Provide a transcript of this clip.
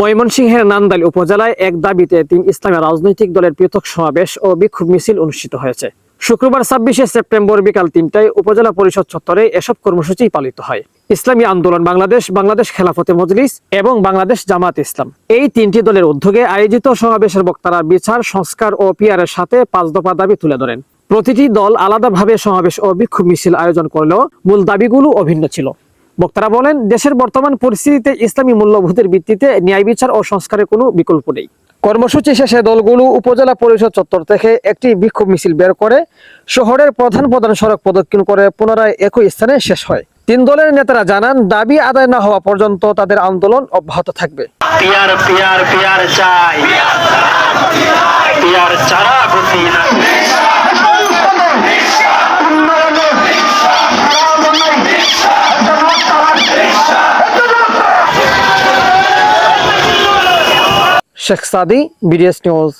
ময়মনসিংহের নান্দাইল উপজেলায় এক দাবিতে তিন ইসলামী রাজনৈতিক দলের পৃথক সমাবেশ ও বিক্ষোভ মিছিল অনুষ্ঠিত হয়েছে। শুক্রবার ছাব্বিশে সেপ্টেম্বর বিকাল তিনটায় উপজেলা পরিষদ চত্বরে এসব কর্মসূচি পালিত হয়। ইসলামী আন্দোলন বাংলাদেশ বাংলাদেশ খেলাফতে মজলিস এবং বাংলাদেশ জামাত ইসলাম। এই তিনটি দলের উদ্যোগে আয়োজিত সমাবেশের বক্তারা বিচার, সংস্কার ও পিয়ারের সাথে পাঁচ দফা দাবি তুলে ধরেন। প্রতিটি দল আলাদাভাবে সমাবেশ ও বিক্ষোভ মিছিল আয়োজন করলেও মূল দাবিগুলো অভিন্ন ছিল। বক্তারা বলেন দেশের বর্তমান পরিস্থিতিতে ইসলামী মূল্যবোধের ভিত্তিতে ন্যায় বিচার ও সংস্কারের কোনো বিকল্প নেই। কর্মসূচি শেষে দলগুলো উপজেলা পরিষদ চত্বর থেকে একটি বিক্ষোভ মিছিল বের করে শহরের প্রধান প্রধান সড়ক প্রদক্ষিণ করে পুনরায় একই স্থানে শেষ হয়। তিন দলের নেতারা জানান দাবি আদায় না হওয়া পর্যন্ত তাদের আন্দোলন অব্যাহত থাকবে। ਸ਼ਖਸਾਦੀ ਬੀਡੀਐਸ ਨਿਊਜ਼